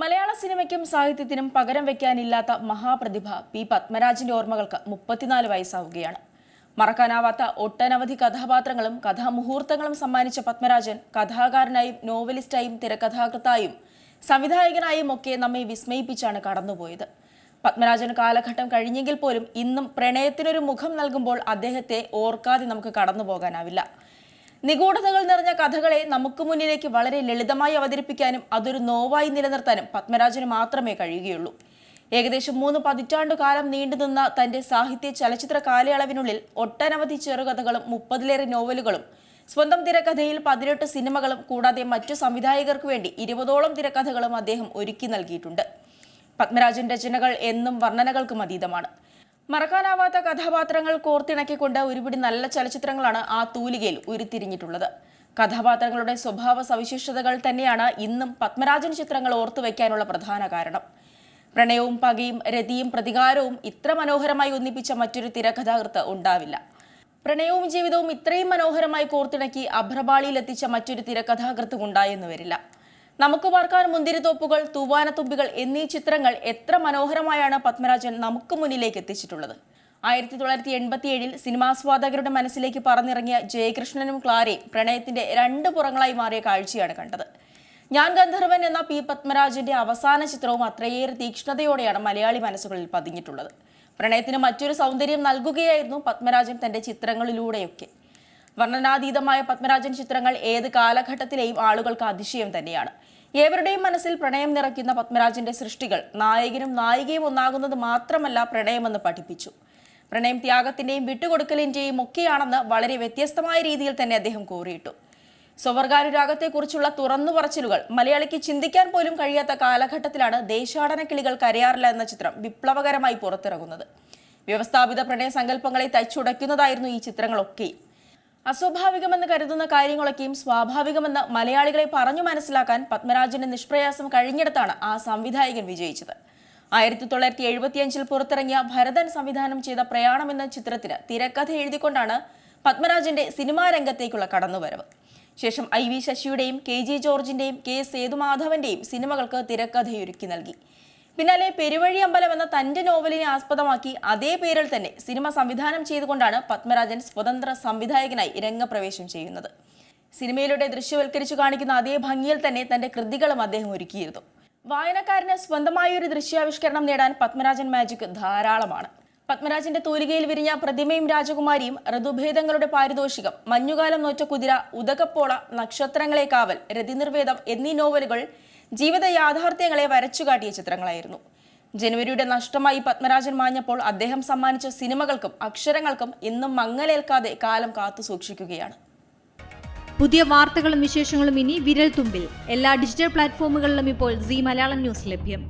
മലയാള സിനിമയ്ക്കും സാഹിത്യത്തിനും പകരം വെക്കാനില്ലാത്ത മഹാപ്രതിഭ പി പത്മരാജിന്റെ ഓർമ്മകൾക്ക് മുപ്പത്തിനാല് വയസ്സാവുകയാണ്. മറക്കാനാവാത്ത ഒട്ടനവധി കഥാപാത്രങ്ങളും കഥാമുഹൂർത്തങ്ങളും സമ്മാനിച്ച പത്മരാജൻ കഥാകാരനായും നോവലിസ്റ്റായും തിരക്കഥാകൃത്തായും സംവിധായകനായും ഒക്കെ നമ്മെ വിസ്മയിപ്പിച്ചാണ് കടന്നുപോയത്. പത്മരാജൻ കാലഘട്ടം കഴിഞ്ഞെങ്കിൽ പോലും ഇന്നും പ്രണയത്തിനൊരു മുഖം നൽകുമ്പോൾ അദ്ദേഹത്തെ ഓർക്കാതെ നമുക്ക് കടന്നു പോകാനാവില്ല നിഗൂഢതകൾ നിറഞ്ഞ കഥകളെ നമുക്ക് മുന്നിലേക്ക് വളരെ ലളിതമായി അവതരിപ്പിക്കാനും അതൊരു നോവായി നിലനിർത്താനും പത്മരാജന് മാത്രമേ കഴിയുകയുള്ളൂ. ഏകദേശം മൂന്ന് പതിറ്റാണ്ടു കാലം നീണ്ടുനിന്ന തന്റെ സാഹിത്യ ചലച്ചിത്ര കാലയളവിനുള്ളിൽ ഒട്ടനവധി ചെറുകഥകളും മുപ്പതിലേറെ നോവലുകളും സ്വന്തം തിരക്കഥയിൽ പതിനെട്ട് സിനിമകളും കൂടാതെ മറ്റു സംവിധായകർക്ക് വേണ്ടി ഇരുപതോളം തിരക്കഥകളും അദ്ദേഹം ഒരുക്കി നൽകിയിട്ടുണ്ട്. പത്മരാജൻ രചനകൾ എന്നും വർണനകൾക്കും അതീതമാണ്. മറക്കാനാവാത്ത കഥാപാത്രങ്ങൾ കോർത്തിണക്കിക്കൊണ്ട് ഒരുപിടി നല്ല ചലച്ചിത്രങ്ങളാണ് ആ തൂലികയിൽ ഉരുത്തിരിഞ്ഞിട്ടുള്ളത്. കഥാപാത്രങ്ങളുടെ സ്വഭാവ സവിശേഷതകൾ തന്നെയാണ് ഇന്നും പത്മരാജൻ ചിത്രങ്ങൾ ഓർത്തുവെക്കാനുള്ള പ്രധാന കാരണം. പ്രണയവും പകയും രതിയും പ്രതികാരവും ഇത്ര മനോഹരമായി ഒന്നിപ്പിച്ച മറ്റൊരു തിരക്കഥാകൃത്ത് ഉണ്ടാവില്ല. പ്രണയവും ജീവിതവും ഇത്രയും മനോഹരമായി കോർത്തിണക്കി അഭ്രപാളിയിലെത്തിച്ച മറ്റൊരു തിരക്കഥാകൃത്തും ഉണ്ടായെന്ന് വരില്ല. നമുക്ക് പാർക്കാൻ മുന്തിരിത്തോപ്പുകൾ തൂവാനത്തുമ്പികൾ എന്നീ ചിത്രങ്ങൾ എത്ര മനോഹരമായാണ് പത്മരാജൻ നമുക്ക് മുന്നിലേക്ക് എത്തിച്ചിട്ടുള്ളത്. ആയിരത്തി തൊള്ളായിരത്തി എൺപത്തിയേഴിൽ സിനിമാസ്വാദകരുടെ മനസ്സിലേക്ക് പറഞ്ഞിറങ്ങിയ ജയകൃഷ്ണനും ക്ലാരയും പ്രണയത്തിന്റെ രണ്ട് പുറങ്ങളായി മാറിയ കാഴ്ചയാണ് കണ്ടത്. ഞാൻ ഗന്ധർവൻ എന്ന പി പത്മരാജന്റെ അവസാന ചിത്രവും അത്രയേറെ തീക്ഷ്ണതയോടെയാണ് മലയാളി മനസ്സുകളിൽ പതിഞ്ഞിട്ടുള്ളത്. പ്രണയത്തിന് മറ്റൊരു സൗന്ദര്യം നൽകുകയായിരുന്നു പത്മരാജൻ തന്റെ ചിത്രങ്ങളിലൂടെയൊക്കെ. വർണനാതീതമായ പത്മരാജൻ ചിത്രങ്ങൾ ഏത് കാലഘട്ടത്തിലെയും ആളുകൾക്ക് അതിശയം തന്നെയാണ്. ഏവരുടെയും മനസ്സിൽ പ്രണയം നിറയ്ക്കുന്ന പത്മരാജന്റെ സൃഷ്ടികൾ നായകനും നായികയും ഒന്നാകുന്നത് മാത്രമല്ല പ്രണയമെന്ന് പഠിപ്പിച്ചു. പ്രണയം ത്യാഗത്തിന്റെയും വിട്ടുകൊടുക്കലിന്റെയും ഒക്കെയാണെന്ന് വളരെ വ്യത്യസ്തമായ രീതിയിൽ തന്നെ അദ്ദേഹം കോറിയിട്ടു. സ്വവർഗാനുരാഗത്തെക്കുറിച്ചുള്ള തുറന്നു പറച്ചിലുകൾ മലയാളിക്ക് ചിന്തിക്കാൻ പോലും കഴിയാത്ത കാലഘട്ടത്തിലാണ് ദേശാടന കിളികൾ കരയാറില്ല എന്ന ചിത്രം വിപ്ലവകരമായി പുറത്തിറങ്ങുന്നത്. വ്യവസ്ഥാപിത പ്രണയ സങ്കല്പങ്ങളെ തച്ചുടയ്ക്കുന്നതായിരുന്നു ഈ ചിത്രങ്ങളൊക്കെയും അസ്വാഭാവികമെന്ന് കരുതുന്ന കാര്യങ്ങളൊക്കെയും സ്വാഭാവികമെന്ന് മലയാളികളെ പറഞ്ഞു മനസ്സിലാക്കാൻ പത്മരാജന്റെ നിഷ്പ്രയാസം കഴിഞ്ഞിടത്താണ് ആ സംവിധായകൻ വിജയിച്ചത്. ആയിരത്തി തൊള്ളായിരത്തി എഴുപത്തിയഞ്ചിൽ പുറത്തിറങ്ങിയ ഭരതൻ സംവിധാനം ചെയ്ത പ്രയാണം എന്ന ചിത്രത്തിന് തിരക്കഥ എഴുതിക്കൊണ്ടാണ് പത്മരാജന്റെ സിനിമാ രംഗത്തേക്കുള്ള കടന്നുവരവ്. ശേഷം ഐ വി ശശിയുടെയും കെ ജി ജോർജിന്റെയും കെ സേതുമാധവന്റെയും സിനിമകൾക്ക് തിരക്കഥയൊരുക്കി നൽകി. പിന്നാലെ പെരുവഴി അമ്പലം എന്ന തന്റെ നോവലിനെ ആസ്പദമാക്കി അതേ പേരിൽ തന്നെ സിനിമ സംവിധാനം ചെയ്തുകൊണ്ടാണ് പത്മരാജൻ സ്വതന്ത്ര സംവിധായകനായി രംഗപ്രവേശം ചെയ്യുന്നത്. സിനിമയിലൂടെ ദൃശ്യവൽക്കരിച്ചു കാണിക്കുന്ന അതേ ഭംഗിയിൽ തന്നെ തന്റെ കൃതികളും അദ്ദേഹം ഒരുക്കിയിരുന്നു. വായനക്കാരന് സ്വന്തമായ ഒരു ദൃശ്യാവിഷ്കരണം നേടാൻ പത്മരാജൻ മാജിക് ധാരാളമാണ്. പത്മരാജന്റെ തൂലികയിൽ വിരിഞ്ഞ പ്രതിമയും രാജകുമാരിയും ഋതുഭേദങ്ങളുടെ പാരിതോഷികം മഞ്ഞുകാലം നോറ്റ കുതിര ഉദകപ്പോള നക്ഷത്രങ്ങളെ കാവൽ രതിനിർവേദം എന്നീ നോവലുകൾ ജീവിത യാഥാർത്ഥ്യങ്ങളെ വരച്ചുകാട്ടിയ ചിത്രങ്ങളായിരുന്നു. ജനുവരിയുടെ നഷ്ടമായി പത്മരാജൻ മാഞ്ഞപ്പോൾ അദ്ദേഹം സമ്മാനിച്ച സിനിമകൾക്കും അക്ഷരങ്ങൾക്കും ഇന്നും മങ്ങലേൽക്കാതെ കാലം കാത്തു സൂക്ഷിക്കുകയാണ്. പുതിയ വാർത്തകളും വിശേഷങ്ങളും ഇനി വിരൽ തുമ്പിൽ എല്ലാ ഡിജിറ്റൽ പ്ലാറ്റ്ഫോമുകളിലും ഇപ്പോൾ സി മലയാളം ന്യൂസ് ലഭ്യം.